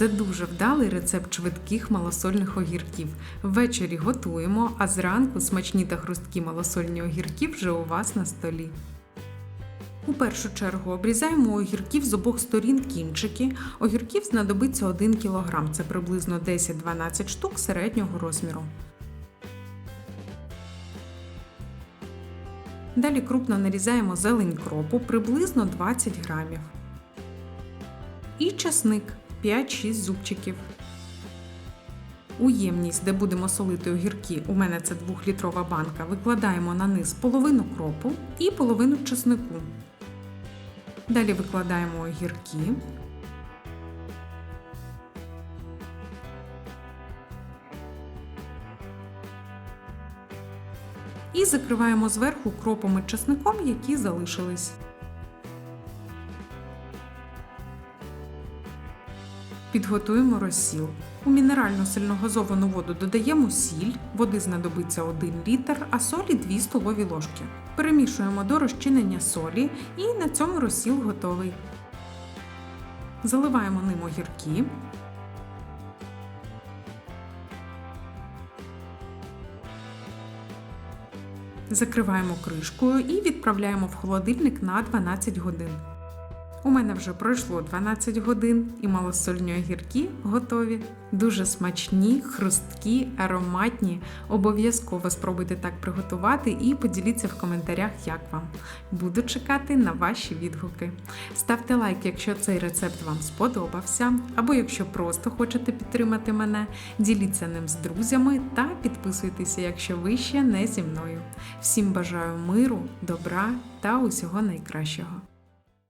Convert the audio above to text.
Це дуже вдалий рецепт швидких малосольних огірків. Ввечері готуємо, а зранку смачні та хрусткі малосольні огірки вже у вас на столі. У першу чергу обрізаємо огірків з обох сторін кінчики. Огірків знадобиться 1 кг, це приблизно 10-12 штук середнього розміру. Далі крупно нарізаємо зелень кропу приблизно 20 грамів. І часник 5-6 зубчиків. У ємність, де будемо солити огірки, у мене це 2-літрова банка, викладаємо на низ половину кропу і половину чеснику. Далі викладаємо огірки. І закриваємо зверху кропом і чесником, які залишились. Підготуємо розсіл. У мінерально сильногазовану воду додаємо сіль, води знадобиться 1 літр, а солі 2 столові ложки. Перемішуємо до розчинення солі і на цьому розсіл готовий. Заливаємо ним огірки. Закриваємо кришкою і відправляємо в холодильник на 12 годин. У мене вже пройшло 12 годин і малосольні огірки готові. Дуже смачні, хрусткі, ароматні. Обов'язково спробуйте так приготувати і поділіться в коментарях, як вам. Буду чекати на ваші відгуки. Ставте лайк, якщо цей рецепт вам сподобався, або якщо просто хочете підтримати мене, діліться ним з друзями та підписуйтеся, якщо ви ще не зі мною. Всім бажаю миру, добра та усього найкращого.